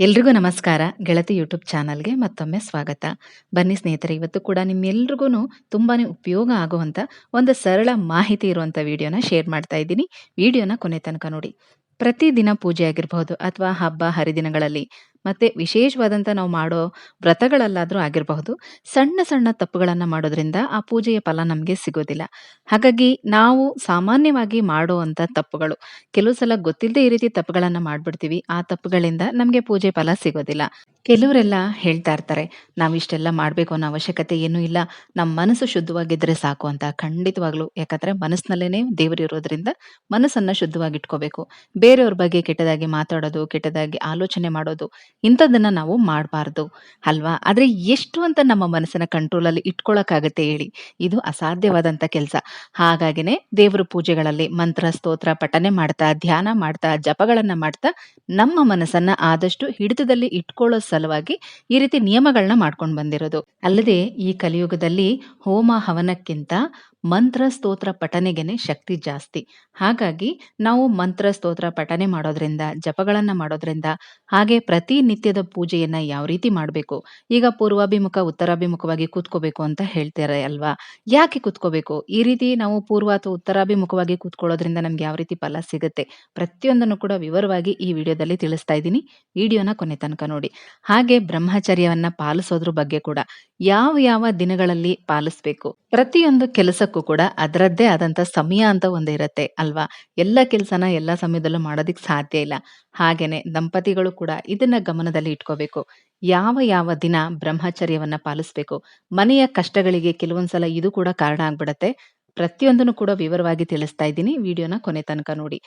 ಎಲ್ರಿಗೂ ನಮಸ್ಕಾರ. ಗೆಳತಿ ಯೂಟ್ಯೂಬ್ ಚಾನಲ್ಗೆ ಮತ್ತೊಮ್ಮೆ ಸ್ವಾಗತ. ಬನ್ನಿ ಸ್ನೇಹಿತರೆ, ಇವತ್ತು ಕೂಡ ನಿಮ್ಮೆಲ್ರಿಗೂ ತುಂಬಾನೇ ಉಪಯೋಗ ಆಗುವಂತ ಒಂದು ಸರಳ ಮಾಹಿತಿ ಇರುವಂತ ವಿಡಿಯೋನ ಶೇರ್ ಮಾಡ್ತಾ ಇದ್ದೀನಿ. ವಿಡಿಯೋನ ಕೊನೆ ತನಕ ನೋಡಿ. ಪ್ರತಿದಿನ ಪೂಜೆ ಆಗಿರಬಹುದು ಅಥವಾ ಹಬ್ಬ ಹರಿದಿನಗಳಲ್ಲಿ ಮತ್ತೆ ವಿಶೇಷವಾದಂಥ ನಾವು ಮಾಡೋ ವ್ರತಗಳಲ್ಲಾದರೂ ಆಗಿರಬಹುದು. ಸಣ್ಣ ಸಣ್ಣ ತಪ್ಪುಗಳನ್ನು ಮಾಡೋದ್ರಿಂದ ಆ ಪೂಜೆಯ ಫಲ ನಮಗೆ ಸಿಗೋದಿಲ್ಲ. ಹಾಗಾಗಿ ನಾವು ಸಾಮಾನ್ಯವಾಗಿ ಮಾಡುವಂಥ ತಪ್ಪುಗಳು. ಕೆಲವು ಸಲ ಗೊತ್ತಿಲ್ಲದೆ ಈ ರೀತಿ ತಪ್ಪುಗಳನ್ನು ಮಾಡಿಬಿಡ್ತೀವಿ. ಆ ತಪ್ಪುಗಳಿಂದ ನಮಗೆ ಪೂಜೆ ಫಲ ಸಿಗೋದಿಲ್ಲ. ಕೆಲವರೆಲ್ಲ ಹೇಳ್ತಾ ಇರ್ತಾರೆ, ನಾವು ಇಷ್ಟೆಲ್ಲ ಮಾಡ್ಬೇಕು ಅನ್ನೋ ಅವಶ್ಯಕತೆ ಏನೂ ಇಲ್ಲ. ನಮ್ಮ ಮನಸ್ಸು ಶುದ್ಧವಾಗಿದ್ದರೆ ಸಾಕು ಅಂತ ಖಂಡಿತವಾಗ್ಲು. ಯಾಕಂದ್ರೆ ಮನಸ್ಸಿನಲ್ಲೇನೆ ದೇವರು ಇರೋದ್ರಿಂದ ಮನಸ್ಸನ್ನ ಶುದ್ಧವಾಗಿ ಇಟ್ಕೋಬೇಕು ಬೇರೆಯವ್ರ ಬಗ್ಗೆ ಕೆಟ್ಟದಾಗಿ ಮಾತಾಡೋದು, ಕೆಟ್ಟದಾಗಿ ಆಲೋಚನೆ ಮಾಡೋದು, ಇಂಥದ್ದನ್ನು ನಾವು ಮಾಡಬಾರ್ದು, ಅಲ್ವಾ? ಆದ್ರೆ ಎಷ್ಟು ಅಂತ ನಮ್ಮ ಮನಸ್ಸನ್ನ ಕಂಟ್ರೋಲಲ್ಲಿ ಇಟ್ಕೊಳಕ್ಕಾಗತ್ತೆ ಹೇಳಿ, ಇದು ಅಸಾಧ್ಯವಾದಂಥ ಕೆಲಸ. ಹಾಗಾಗಿನೇ ದೇವರ ಪೂಜೆಗಳಲ್ಲಿ ಮಂತ್ರ, ಸ್ತೋತ್ರ, ಪಠನೆ ಮಾಡ್ತಾ, ಧ್ಯಾನ ಮಾಡ್ತಾ, ಜಪಗಳನ್ನ ಮಾಡ್ತಾ ನಮ್ಮ ಮನಸ್ಸನ್ನು ಆದಷ್ಟು ಹಿಡಿತದಲ್ಲಿ ಇಟ್ಕೊಳ್ಳೋ ಸಲುವಾಗಿ ಈ ರೀತಿ ನಿಯಮಗಳನ್ನ ಮಾಡ್ಕೊಂಡು ಬಂದಿರೋದು. ಅಲ್ಲದೆ ಈ ಕಲಿಯುಗದಲ್ಲಿ ಹೋಮ ಹವನಕ್ಕಿಂತ ಮಂತ್ರ ಸ್ತೋತ್ರ ಪಠನೆಗೆನೆ ಶಕ್ತಿ ಜಾಸ್ತಿ. ಹಾಗಾಗಿ ನಾವು ಮಂತ್ರ, ಸ್ತೋತ್ರ ಪಠನೆ ಮಾಡೋದ್ರಿಂದ, ಜಪಗಳನ್ನ ಮಾಡೋದ್ರಿಂದ ಹಾಗೆ ಪ್ರತಿ ನಿತ್ಯದ ಪೂಜೆಯನ್ನ ಯಾವ ರೀತಿ ಮಾಡಬೇಕು, ಈಗ ಪೂರ್ವಾಭಿಮುಖ, ಉತ್ತರಾಭಿಮುಖವಾಗಿ ಕೂತ್ಕೋಬೇಕು ಅಂತ ಹೇಳ್ತಾರೆ ಅಲ್ವಾ? ಯಾಕೆ ಕೂತ್ಕೋಬೇಕು? ಈ ರೀತಿ ನಾವು ಪೂರ್ವ ಅಥವಾ ಉತ್ತರಾಭಿಮುಖವಾಗಿ ಕೂತ್ಕೊಳ್ಳೋದ್ರಿಂದ ನಮ್ಗೆ ಯಾವ ರೀತಿ ಫಲ ಸಿಗುತ್ತೆ? ಪ್ರತಿಯೊಂದನ್ನು ಕೂಡ ವಿವರವಾಗಿ ಈ ವಿಡಿಯೋದಲ್ಲಿ ತಿಳಿಸ್ತಾ ಇದ್ದೀನಿ. ವಿಡಿಯೋನ ಕೊನೆ ತನಕ ನೋಡಿ. ಹಾಗೆ ಬ್ರಹ್ಮಚರ್ಯವನ್ನ ಪಾಲಿಸೋದ್ರ ಬಗ್ಗೆ ಕೂಡ ಯಾವ ಯಾವ ದಿನಗಳಲ್ಲಿ ಪಾಲಿಸ್ಬೇಕು? ಪ್ರತಿಯೊಂದು ಕೆಲಸಕ್ಕೂ ಕೂಡ ಅದರದ್ದೇ ಆದಂತ ಸಮಯ ಅಂತ ಒಂದು ಇರುತ್ತೆ ಅಲ್ವಾ? ಎಲ್ಲ ಕೆಲಸನ ಎಲ್ಲ ಸಮಯದಲ್ಲೂ ಮಾಡೋದಕ್ಕೆ ಸಾಧ್ಯ ಇಲ್ಲ. ಹಾಗೇನೆ ದಂಪತಿಗಳು ಕೂಡ ಇದನ್ನ ಗಮನದಲ್ಲಿ ಇಟ್ಕೋಬೇಕು. ಯಾವ ಯಾವ ದಿನ ಬ್ರಹ್ಮಚರ್ಯವನ್ನ ಪಾಲಿಸ್ಬೇಕು? ಮನೆಯ ಕಷ್ಟಗಳಿಗೆ ಕೆಲವೊಂದ್ಸಲ ಇದು ಕೂಡ ಕಾರಣ ಆಗ್ಬಿಡತ್ತೆ. ಪ್ರತಿಯೊಂದನ್ನು ಕೂಡ ವಿವರವಾಗಿ ತಿಳಿಸ್ತಾ ಇದ್ದೀನಿ. ವಿಡಿಯೋನ ಕೊನೆ ತನಕ ನೋಡಿ.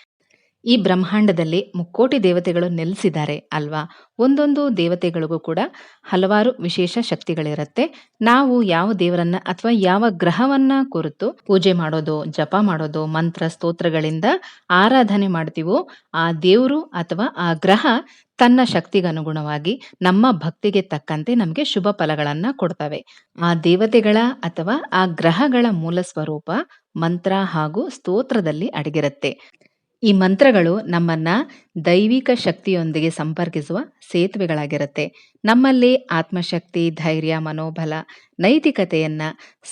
ಈ ಬ್ರಹ್ಮಾಂಡದಲ್ಲಿ ಮುಕ್ಕೋಟಿ ದೇವತೆಗಳು ನೆಲೆಸಿದ್ದಾರೆ ಅಲ್ವಾ? ಒಂದೊಂದು ದೇವತೆಗಳಿಗೂ ಕೂಡ ಹಲವಾರು ವಿಶೇಷ ಶಕ್ತಿಗಳಿರುತ್ತೆ. ನಾವು ಯಾವ ದೇವರನ್ನ ಅಥವಾ ಯಾವ ಗ್ರಹವನ್ನ ಕುರಿತು ಪೂಜೆ ಮಾಡೋದು, ಜಪ ಮಾಡೋದು, ಮಂತ್ರ, ಸ್ತೋತ್ರಗಳಿಂದ ಆರಾಧನೆ ಮಾಡ್ತೀವೋ, ಆ ದೇವರು ಅಥವಾ ಆ ಗ್ರಹ ತನ್ನ ಶಕ್ತಿಗನುಗುಣವಾಗಿ ನಮ್ಮ ಭಕ್ತಿಗೆ ತಕ್ಕಂತೆ ನಮಗೆ ಶುಭ ಫಲಗಳನ್ನ ಕೊಡ್ತವೆ. ಆ ದೇವತೆಗಳ ಅಥವಾ ಆ ಗ್ರಹಗಳ ಮೂಲ ಸ್ವರೂಪ ಮಂತ್ರ ಹಾಗೂ ಸ್ತೋತ್ರದಲ್ಲಿ ಅಡಗಿರುತ್ತೆ. ಈ ಮಂತ್ರಗಳು ನಮ್ಮನ್ನ ದೈವಿಕ ಶಕ್ತಿಯೊಂದಿಗೆ ಸಂಪರ್ಕಿಸುವ ಸೇತುವೆಗಳಾಗಿರುತ್ತೆ. ನಮ್ಮಲ್ಲಿ ಆತ್ಮಶಕ್ತಿ, ಧೈರ್ಯ, ಮನೋಬಲ, ನೈತಿಕತೆಯನ್ನ,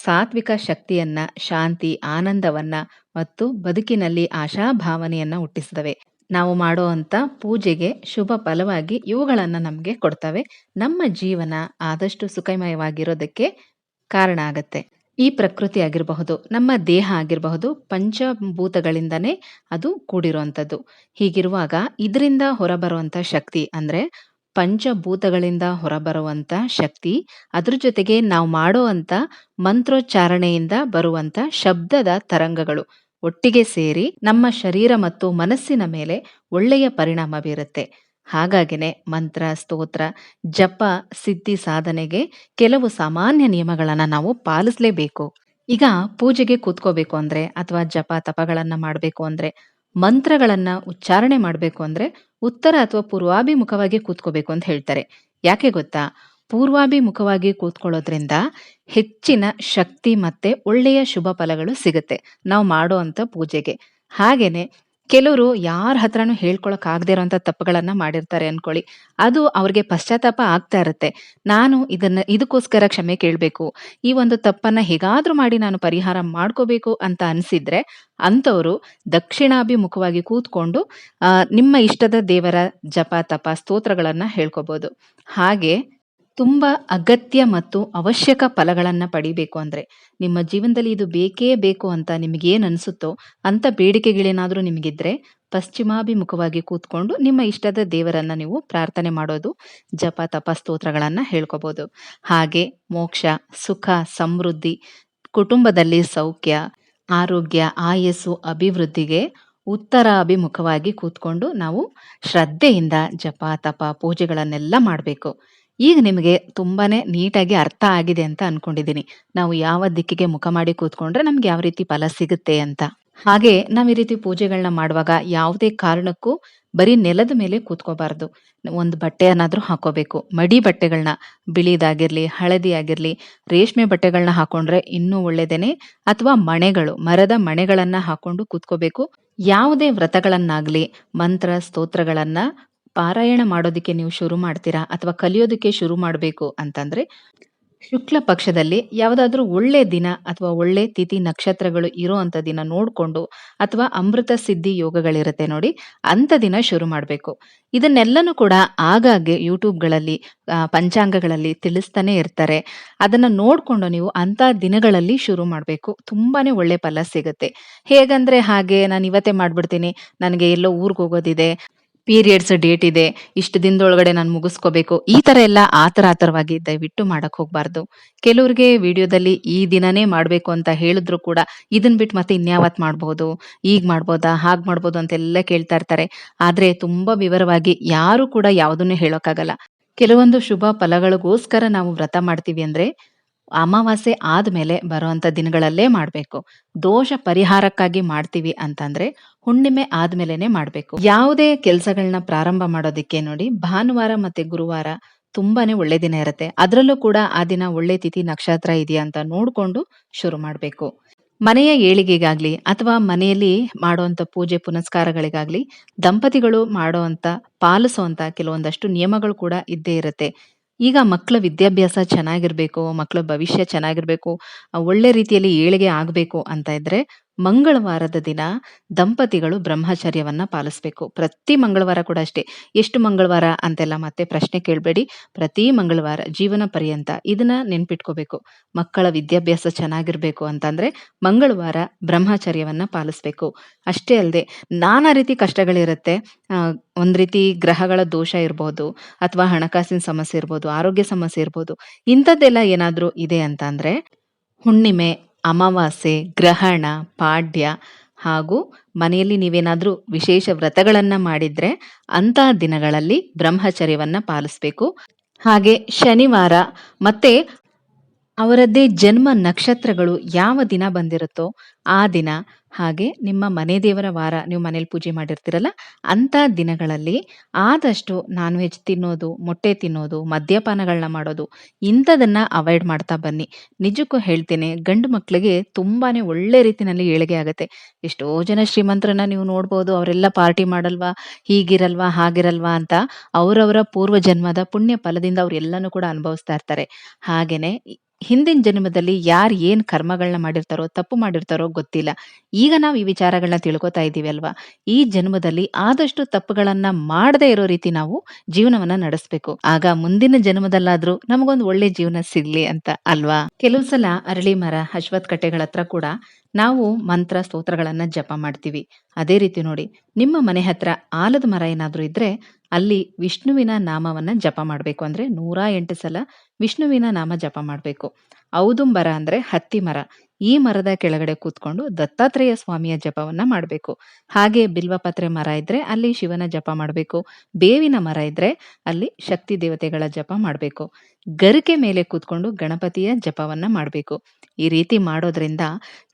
ಸಾತ್ವಿಕ ಶಕ್ತಿಯನ್ನ, ಶಾಂತಿ, ಆನಂದವನ್ನ ಮತ್ತು ಬದುಕಿನಲ್ಲಿ ಆಶಾಭಾವನೆಯನ್ನ ಹುಟ್ಟಿಸುತ್ತವೆ ನಾವು ಮಾಡುವಂತ ಪೂಜೆಗೆ ಶುಭ ಫಲವಾಗಿ ಇವುಗಳನ್ನು ನಮಗೆ ಕೊಡ್ತವೆ. ನಮ್ಮ ಜೀವನ ಆದಷ್ಟು ಸುಖಮಯವಾಗಿರೋದಕ್ಕೆ ಕಾರಣ ಆಗತ್ತೆ. ಈ ಪ್ರಕೃತಿ ಆಗಿರಬಹುದು, ನಮ್ಮ ದೇಹ ಆಗಿರಬಹುದು, ಪಂಚಭೂತಗಳಿಂದನೇ ಅದು ಕೂಡಿರುವಂಥದ್ದು. ಹೀಗಿರುವಾಗ ಇದರಿಂದ ಹೊರಬರುವಂಥ ಶಕ್ತಿ ಅಂದರೆ ಪಂಚಭೂತಗಳಿಂದ ಹೊರಬರುವಂಥ ಶಕ್ತಿ, ಅದ್ರ ಜೊತೆಗೆ ನಾವು ಮಾಡುವಂತ ಮಂತ್ರೋಚ್ಚಾರಣೆಯಿಂದ ಬರುವಂಥ ಶಬ್ದದ ತರಂಗಗಳು ಒಟ್ಟಿಗೆ ಸೇರಿ ನಮ್ಮ ಶರೀರ ಮತ್ತು ಮನಸ್ಸಿನ ಮೇಲೆ ಒಳ್ಳೆಯ ಪರಿಣಾಮ ಬೀರುತ್ತೆ. ಹಾಗಾಗಿನೇ ಮಂತ್ರ, ಸ್ತೋತ್ರ, ಜಪ, ಸಿದ್ಧಿ ಸಾಧನೆಗೆ ಕೆಲವು ಸಾಮಾನ್ಯ ನಿಯಮಗಳನ್ನ ನಾವು ಪಾಲಿಸಲೇಬೇಕು. ಈಗ ಪೂಜೆಗೆ ಕೂತ್ಕೋಬೇಕು ಅಂದ್ರೆ ಅಥವಾ ಜಪ, ತಪಗಳನ್ನ ಮಾಡಬೇಕು ಅಂದ್ರೆ, ಮಂತ್ರಗಳನ್ನ ಉಚ್ಚಾರಣೆ ಮಾಡಬೇಕು ಅಂದ್ರೆ ಉತ್ತರ ಅಥವಾ ಪೂರ್ವಾಭಿಮುಖವಾಗಿ ಕೂತ್ಕೋಬೇಕು ಅಂತ ಹೇಳ್ತಾರೆ. ಯಾಕೆ ಗೊತ್ತಾ? ಪೂರ್ವಾಭಿಮುಖವಾಗಿ ಕೂತ್ಕೊಳ್ಳೋದ್ರಿಂದ ಹೆಚ್ಚಿನ ಶಕ್ತಿ ಮತ್ತೆ ಒಳ್ಳೆಯ ಶುಭ ಫಲಗಳು ಸಿಗುತ್ತೆ. ನಾವು ಮಾಡುವಂತ ಪೂಜೆಗೆ. ಹಾಗೇನೆ ಕೆಲವರು ಯಾರ ಹತ್ರನೂ ಹೇಳ್ಕೊಳಕ್ ಆಗದೆ ಇರೋಂಥ ತಪ್ಪುಗಳನ್ನ ಮಾಡಿರ್ತಾರೆ ಅನ್ಕೊಳ್ಳಿ. ಅದು ಅವ್ರಿಗೆ ಪಶ್ಚಾತ್ತಾಪ ಆಗ್ತಾ ಇರುತ್ತೆ. ನಾನು ಇದನ್ನ, ಇದಕ್ಕೋಸ್ಕರ ಕ್ಷಮೆ ಕೇಳಬೇಕು. ಈ ಒಂದು ತಪ್ಪನ್ನ ಹೇಗಾದ್ರೂ ಮಾಡಿ ನಾನು ಪರಿಹಾರ ಮಾಡ್ಕೋಬೇಕು ಅಂತ ಅನ್ಸಿದ್ರೆ ಅಂಥವ್ರು ದಕ್ಷಿಣಾಭಿಮುಖವಾಗಿ ಕೂತ್ಕೊಂಡು ನಿಮ್ಮ ಇಷ್ಟದ ದೇವರ ಜಪ, ತಪ, ಸ್ತೋತ್ರಗಳನ್ನ ಹೇಳ್ಕೋಬಹುದು ಹಾಗೆ ತುಂಬಾ ಅಗತ್ಯ ಮತ್ತು ಅವಶ್ಯಕ ಫಲಗಳನ್ನ ಪಡಿಬೇಕು ಅಂದ್ರೆ ನಿಮ್ಮ ಜೀವನದಲ್ಲಿ ಇದು ಬೇಕೇ ಬೇಕು ಅಂತ ನಿಮಗೇನು ಅನಿಸುತ್ತೋ ಅಂತ ಬೇಡಿಕೆಗಳೇನಾದರೂ ನಿಮಗಿದ್ರೆ ಪಶ್ಚಿಮಾಭಿಮುಖವಾಗಿ ಕೂತ್ಕೊಂಡು ನಿಮ್ಮ ಇಷ್ಟದ ದೇವರನ್ನ ನೀವು ಪ್ರಾರ್ಥನೆ ಮಾಡೋದು, ಜಪ, ತಪ ಸ್ತೋತ್ರಗಳನ್ನ ಹೇಳ್ಕೋಬಹುದು ಹಾಗೆ ಮೋಕ್ಷ, ಸುಖ, ಸಮೃದ್ಧಿ, ಕುಟುಂಬದಲ್ಲಿ ಸೌಖ್ಯ, ಆರೋಗ್ಯ, ಆಯಸ್ಸು, ಅಭಿವೃದ್ಧಿಗೆ ಉತ್ತರ ಅಭಿಮುಖವಾಗಿ ಕೂತ್ಕೊಂಡು ನಾವು ಶ್ರದ್ಧೆಯಿಂದ ಜಪ, ತಪ, ಪೂಜೆಗಳನ್ನೆಲ್ಲ ಮಾಡಬೇಕು. ಈಗ ನಿಮಗೆ ತುಂಬಾನೇ ನೀಟಾಗಿ ಅರ್ಥ ಆಗಿದೆ ಅಂತ ಅನ್ಕೊಂಡಿದ್ದೀನಿ. ನಾವು ಯಾವ ದಿಕ್ಕಿಗೆ ಮುಖ ಮಾಡಿ ಕೂತ್ಕೊಂಡ್ರೆ ನಮ್ಗೆ ಯಾವ ರೀತಿ ಫಲ ಸಿಗುತ್ತೆ ಅಂತ. ಹಾಗೆ ನಾವ್ ಈ ರೀತಿ ಪೂಜೆಗಳನ್ನ ಮಾಡುವಾಗ ಯಾವುದೇ ಕಾರಣಕ್ಕೂ ಬರೀ ನೆಲದ ಮೇಲೆ ಕೂತ್ಕೋಬಾರ್ದು. ಒಂದು ಬಟ್ಟೆಯನ್ನಾದ್ರೂ ಹಾಕೋಬೇಕು. ಮಡಿ ಬಟ್ಟೆಗಳನ್ನ ಬಿಳಿದಾಗಿರ್ಲಿ ಹಳದಿ ಆಗಿರ್ಲಿ ರೇಷ್ಮೆ ಬಟ್ಟೆಗಳನ್ನ ಹಾಕೊಂಡ್ರೆ ಇನ್ನೂ ಒಳ್ಳೇದೇನೆ? ಅಥವಾ ಮಣೆಗಳು, ಮರದ ಮಣೆಗಳನ್ನ ಹಾಕೊಂಡು ಕೂತ್ಕೋಬೇಕು. ಯಾವುದೇ ವ್ರತಗಳನ್ನಾಗ್ಲಿ, ಮಂತ್ರ, ಸ್ತೋತ್ರಗಳನ್ನ ಪಾರಾಯಣ ಮಾಡೋದಕ್ಕೆ ನೀವು ಶುರು ಮಾಡ್ತೀರಾ ಅಥವಾ ಕಲಿಯೋದಕ್ಕೆ ಶುರು ಮಾಡಬೇಕು ಅಂತಂದ್ರೆ ಶುಕ್ಲ ಪಕ್ಷದಲ್ಲಿ ಯಾವುದಾದ್ರೂ ಒಳ್ಳೆ ದಿನ ಅಥವಾ ಒಳ್ಳೆ ತಿಥಿ ನಕ್ಷತ್ರಗಳು ಇರೋಂಥ ದಿನ ನೋಡ್ಕೊಂಡು ಅಥವಾ ಅಮೃತ ಸಿದ್ಧಿ ಯೋಗಗಳಿರುತ್ತೆ ನೋಡಿ ಅಂತ ದಿನ ಶುರು ಮಾಡಬೇಕು. ಇದನ್ನೆಲ್ಲನೂ ಕೂಡ ಆಗಾಗ್ಗೆ ಯೂಟ್ಯೂಬ್ಗಳಲ್ಲಿ ಪಂಚಾಂಗಗಳಲ್ಲಿ ತಿಳಿಸ್ತಾನೆ ಇರ್ತಾರೆ. ಅದನ್ನ ನೋಡ್ಕೊಂಡು ನೀವು ಅಂತ ದಿನಗಳಲ್ಲಿ ಶುರು ಮಾಡಬೇಕು. ತುಂಬಾನೇ ಒಳ್ಳೆ ಫಲ ಸಿಗುತ್ತೆ. ಹೇಗಂದ್ರೆ ಹಾಗೆ ನಾನು ಇವತ್ತೇ ಮಾಡ್ಬಿಡ್ತೀನಿ. ನನಗೆ ಎಲ್ಲೋ ಊರಿಗೆ ಹೋಗೋದಿದೆ. ಪೀರಿಯಡ್ಸ್ ಡೇಟ್ ಇದೆ, ಇಷ್ಟು ದಿನದೊಳಗಡೆ ನಾನು ಮುಗಿಸ್ಕೋಬೇಕು. ಈ ತರ ಎಲ್ಲ ಆತರ ಆತರವಾಗಿ ದಯವಿಟ್ಟು ಮಾಡಕ್ ಹೋಗ್ಬಾರ್ದು. ಕೆಲವ್ರಿಗೆ ವಿಡಿಯೋದಲ್ಲಿ ಈ ದಿನನೇ ಮಾಡ್ಬೇಕು ಅಂತ ಹೇಳಿದ್ರು ಕೂಡ ಇದನ್ ಬಿಟ್ಟು ಮತ್ತೆ ಇನ್ಯಾವತ್ ಮಾಡ್ಬೋದು, ಈಗ ಮಾಡ್ಬೋದಾ, ಹಾಗ್ ಮಾಡ್ಬೋದು ಅಂತೆಲ್ಲ ಕೇಳ್ತಾ ಇರ್ತಾರೆ. ಆದ್ರೆ ತುಂಬಾ ವಿವರವಾಗಿ ಯಾರು ಕೂಡ ಯಾವುದನ್ನು ಹೇಳೋಕ್ಕಾಗಲ್ಲ. ಕೆಲವೊಂದು ಶುಭ ಫಲಗಳಿಗೋಸ್ಕರ ನಾವು ವ್ರತ ಮಾಡ್ತೀವಿ ಅಂದ್ರೆ ಅಮಾವಾಸ್ಯೆ ಆದ್ಮೇಲೆ ಬರುವಂತ ದಿನಗಳಲ್ಲೇ ಮಾಡ್ಬೇಕು. ದೋಷ ಪರಿಹಾರಕ್ಕಾಗಿ ಮಾಡ್ತೀವಿ ಅಂತಂದ್ರೆ ಹುಣ್ಣಿಮೆ ಆದ್ಮೇಲೆನೆ ಮಾಡ್ಬೇಕು. ಯಾವುದೇ ಕೆಲಸಗಳನ್ನ ಪ್ರಾರಂಭ ಮಾಡೋದಿಕ್ಕೆ ನೋಡಿ ಭಾನುವಾರ ಮತ್ತೆ ಗುರುವಾರ ತುಂಬಾನೇ ಒಳ್ಳೆ ದಿನ ಇರುತ್ತೆ. ಅದರಲ್ಲೂ ಕೂಡ ಆ ದಿನ ಒಳ್ಳೆ ತಿಥಿ ನಕ್ಷತ್ರ ಇದೆಯಾ ಅಂತ ನೋಡ್ಕೊಂಡು ಶುರು ಮಾಡ್ಬೇಕು. ಮನೆಯ ಏಳಿಗೆಗಾಗ್ಲಿ ಅಥವಾ ಮನೆಯಲ್ಲಿ ಮಾಡುವಂತ ಪೂಜೆ ಪುನಸ್ಕಾರಗಳಿಗಾಗ್ಲಿ ದಂಪತಿಗಳು ಮಾಡುವಂತ ಪಾಲಿಸುವಂತ ಕೆಲವೊಂದಷ್ಟು ನಿಯಮಗಳು ಕೂಡ ಇದ್ದೇ ಇರುತ್ತೆ. ಈಗ ಮಕ್ಕಳ ವಿದ್ಯಾಭ್ಯಾಸ ಚೆನ್ನಾಗಿರ್ಬೇಕು ಮಕ್ಕಳ ಭವಿಷ್ಯ ಚೆನ್ನಾಗಿರ್ಬೇಕು ಒಳ್ಳೆ ರೀತಿಯಲ್ಲಿ ಏಳಿಗೆ ಆಗಬೇಕು ಅಂತ ಇದ್ರೆ ಮಂಗಳವಾರದ ದಿನ ದಂಪತಿಗಳು ಬ್ರಹ್ಮಚರ್ಯವನ್ನ ಪಾಲಿಸ್ಬೇಕು. ಪ್ರತಿ ಮಂಗಳವಾರ ಕೂಡ ಅಷ್ಟೇ. ಎಷ್ಟು ಮಂಗಳವಾರ ಅಂತೆಲ್ಲ ಮತ್ತೆ ಪ್ರಶ್ನೆ ಕೇಳಬೇಡಿ. ಪ್ರತಿ ಮಂಗಳವಾರ ಜೀವನ ಪರ್ಯಂತ ಇದನ್ನ ನೆನ್ಪಿಟ್ಕೋಬೇಕು. ಮಕ್ಕಳ ವಿದ್ಯಾಭ್ಯಾಸ ಚೆನ್ನಾಗಿರ್ಬೇಕು ಅಂತಂದ್ರೆ ಮಂಗಳವಾರ ಬ್ರಹ್ಮಚರ್ಯವನ್ನ ಪಾಲಿಸ್ಬೇಕು. ಅಷ್ಟೇ ಅಲ್ಲದೆ ನಾನಾ ರೀತಿ ಕಷ್ಟಗಳಿರುತ್ತೆ. ಒಂದ್ ರೀತಿ ಗ್ರಹಗಳ ದೋಷ ಇರ್ಬೋದು ಅಥವಾ ಹಣಕಾಸಿನ ಸಮಸ್ಯೆ ಇರ್ಬೋದು, ಆರೋಗ್ಯ ಸಮಸ್ಯೆ ಇರ್ಬೋದು. ಇಂಥದ್ದೆಲ್ಲ ಏನಾದ್ರೂ ಇದೆ ಅಂತ ಅಂದ್ರೆ ಹುಣ್ಣಿಮೆ ಅಮಾವಾಸ್ಯೆ, ಗ್ರಹಣ, ಪಾಡ್ಯ ಹಾಗೂ ಮನೆಯಲ್ಲಿ ನೀವೇನಾದರೂ ವಿಶೇಷ ವ್ರತಗಳನ್ನು ಮಾಡಿದ್ರೆ ಅಂತಹ ದಿನಗಳಲ್ಲಿ ಬ್ರಹ್ಮಚರ್ಯವನ್ನು ಪಾಲಿಸಬೇಕು. ಹಾಗೆ ಶನಿವಾರ ಮತ್ತೆ ಅವರದ್ದೇ ಜನ್ಮ ನಕ್ಷತ್ರಗಳು ಯಾವ ದಿನ ಬಂದಿರುತ್ತೋ ಆ ದಿನ ಹಾಗೆ ನಿಮ್ಮ ಮನೆ ದೇವರ ವಾರ ನೀವು ಮನೇಲಿ ಪೂಜೆ ಮಾಡಿರ್ತೀರಲ್ಲ, ಅಂತ ದಿನಗಳಲ್ಲಿ ಆದಷ್ಟು ನಾನ್ ವೆಜ್ ತಿನ್ನೋದು, ಮೊಟ್ಟೆ ತಿನ್ನೋದು ಮದ್ಯಪಾನಗಳನ್ನ ಮಾಡೋದು, ಇಂಥದನ್ನ ಅವಾಯ್ಡ್ ಮಾಡ್ತಾ ಬನ್ನಿ. ನಿಜಕ್ಕೂ ಹೇಳ್ತೇನೆ, ಗಂಡು ಮಕ್ಕಳಿಗೆ ತುಂಬಾನೇ ಒಳ್ಳೆ ರೀತಿನಲ್ಲಿ ಏಳಿಗೆ ಆಗುತ್ತೆ. ಎಷ್ಟೋ ಜನ ಶ್ರೀಮಂತರನ್ನ ನೀವು ನೋಡ್ಬೋದು, ಅವರೆಲ್ಲ ಪಾರ್ಟಿ ಮಾಡಲ್ವಾ, ಹೀಗಿರಲ್ವಾ, ಹಾಗಿರಲ್ವಾ ಅಂತ ಅವರವರ ಪೂರ್ವ ಜನ್ಮದ ಪುಣ್ಯ ಫಲದಿಂದ ಅವ್ರೆಲ್ಲನೂ ಕೂಡ ಅನುಭವಿಸ್ತಾ ಇರ್ತಾರೆ. ಹಾಗೇನೆ, ಹಿಂದಿನ ಜನ್ಮದಲ್ಲಿ ಯಾರು ಏನ್ ಕರ್ಮಗಳನ್ನ ಮಾಡಿರ್ತಾರೋ, ತಪ್ಪು ಮಾಡಿರ್ತಾರೋ ಗೊತ್ತಿಲ್ಲ. ಈಗ ನಾವು ಈ ವಿಚಾರಗಳನ್ನ ತಿಳ್ಕೊತಾ ಇದ್ದೀವಿ ಅಲ್ವಾ? ಈ ಜನ್ಮದಲ್ಲಿ ಆದಷ್ಟು ತಪ್ಪುಗಳನ್ನ ಮಾಡದೇ ಇರೋ ರೀತಿ ನಾವು ಜೀವನವನ್ನ ನಡೆಸಬೇಕು. ಆಗ ಮುಂದಿನ ಜನ್ಮದಲ್ಲಾದ್ರೂ ನಮಗೊಂದು ಒಳ್ಳೆ ಜೀವನ ಸಿಗ್ಲಿ ಅಂತ ಅಲ್ವಾ? ಕೆಲವು ಸಲ ಅರಳಿ ಮರ ಅಶ್ವತ್ ಕಟ್ಟೆಗಳ ಹತ್ರ ಕೂಡ ನಾವು ಮಂತ್ರ, ಸ್ತೋತ್ರಗಳನ್ನ ಜಪ ಮಾಡ್ತೀವಿ. ಅದೇ ರೀತಿ ನೋಡಿ, ನಿಮ್ಮ ಮನೆ ಹತ್ರ ಆಲದ ಮರ ಏನಾದ್ರೂ ಇದ್ರೆ ಅಲ್ಲಿ ವಿಷ್ಣುವಿನ ನಾಮವನ್ನ ಜಪ ಮಾಡ್ಬೇಕು. ಅಂದ್ರೆ ನೂರ ಎಂಟು ಸಲ ವಿಷ್ಣುವಿನ ನಾಮ ಜಪ ಮಾಡ್ಬೇಕು. ಔದುಂಬರ ಅಂದ್ರೆ ಹತ್ತಿ ಮರ. ಈ ಮರದ ಕೆಳಗಡೆ ಕೂತ್ಕೊಂಡು ದತ್ತಾತ್ರೇಯ ಸ್ವಾಮಿಯ ಜಪವನ್ನ ಮಾಡಬೇಕು. ಹಾಗೆ ಬಿಲ್ವಪತ್ರೆ ಮರ ಇದ್ರೆ ಅಲ್ಲಿ ಶಿವನ ಜಪ ಮಾಡಬೇಕು. ಬೇವಿನ ಮರ ಇದ್ರೆ ಅಲ್ಲಿ ಶಕ್ತಿ ದೇವತೆಗಳ ಜಪ ಮಾಡಬೇಕು. ಗರಿಕೆ ಮೇಲೆ ಕೂತ್ಕೊಂಡು ಗಣಪತಿಯ ಜಪವನ್ನ ಮಾಡಬೇಕು. ಈ ರೀತಿ ಮಾಡೋದ್ರಿಂದ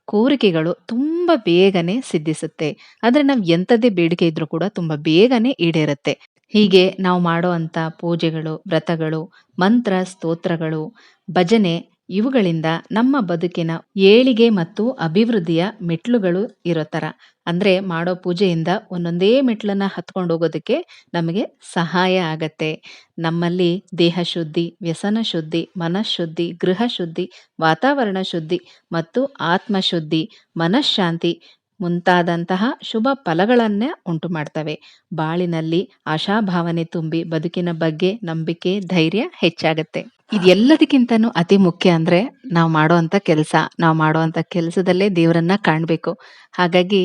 ಕೋರಿಕೆಗಳು ತುಂಬಾ ಬೇಗನೆ ಸಿದ್ಧಿಸುತ್ತೆ. ಆದ್ರೆ ನಾವ್ ಎಂಥದ್ದೇ ಬೇಡಿಕೆ ಇದ್ರೂ ಕೂಡ ತುಂಬಾ ಬೇಗನೆ ಈಡೇರುತ್ತೆ. ಹೀಗೆ ನಾವು ಮಾಡೋ ಪೂಜೆಗಳು, ವ್ರತಗಳು, ಮಂತ್ರ, ಸ್ತೋತ್ರಗಳು, ಭಜನೆ ಇವುಗಳಿಂದ ನಮ್ಮ ಬದುಕಿನ ಏಳಿಗೆ ಮತ್ತು ಅಭಿವೃದ್ಧಿಯ ಮೆಟ್ಲುಗಳು ಇರೋ ಥರ ಅಂದ್ರೆ ಮಾಡೋ ಪೂಜೆಯಿಂದ ಒಂದೊಂದೇ ಮೆಟ್ಲನ್ನು ಹತ್ಕೊಂಡು ಹೋಗೋದಕ್ಕೆ ನಮಗೆ ಸಹಾಯ ಆಗತ್ತೆ. ನಮ್ಮಲ್ಲಿ ದೇಹ ಶುದ್ಧಿ, ವ್ಯಸನ ಶುದ್ಧಿ, ಮನಃಶುದ್ಧಿ, ಗೃಹ ಶುದ್ಧಿ, ವಾತಾವರಣ ಶುದ್ಧಿ ಮತ್ತು ಆತ್ಮ ಶುದ್ಧಿ, ಮನಃಶಾಂತಿ ಮುಂತಾದಂತಹ ಶುಭ ಫಲಗಳನ್ನೇ ಉಂಟು ಮಾಡ್ತವೆ. ಬಾಳಿನಲ್ಲಿ ಆಶಾಭಾವನೆ ತುಂಬಿ ಬದುಕಿನ ಬಗ್ಗೆ ನಂಬಿಕೆ, ಧೈರ್ಯ ಹೆಚ್ಚಾಗತ್ತೆ. ಇದೆಲ್ಲದಕ್ಕಿಂತನೂ ಅತಿ ಮುಖ್ಯ ಅಂದ್ರೆ ನಾವು ಮಾಡುವಂತ ಕೆಲಸ. ನಾವು ಮಾಡುವಂತ ಕೆಲಸದಲ್ಲೇ ದೇವರನ್ನ ಕಾಣಬೇಕು. ಹಾಗಾಗಿ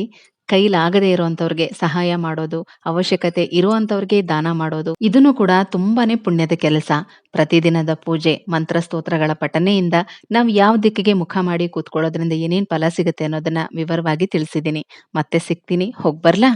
ಕೈಲಾಗದೇ ಇರುವಂತವ್ರಿಗೆ ಸಹಾಯ ಮಾಡೋದು, ಅವಶ್ಯಕತೆ ಇರುವಂತವ್ರಿಗೆ ದಾನ ಮಾಡೋದು, ಇದನ್ನು ಕೂಡ ತುಂಬಾನೇ ಪುಣ್ಯದ ಕೆಲಸ. ಪ್ರತಿದಿನದ ಪೂಜೆ ಮಂತ್ರ ಸ್ತೋತ್ರಗಳ ಪಠನೆಯಿಂದ ನಾವು ಯಾವ ದಿಕ್ಕಿಗೆ ಮುಖ ಮಾಡಿ ಕೂತ್ಕೊಳ್ಳೋದ್ರಿಂದ ಏನೇನ್ ಫಲ ಸಿಗುತ್ತೆ ಅನ್ನೋದನ್ನ ವಿವರವಾಗಿ ತಿಳಿಸಿದ್ದೀನಿ ಮತ್ತೆ ಸಿಗ್ತೀನಿ. ಹೋಗ್ಬರ್ಲಾ?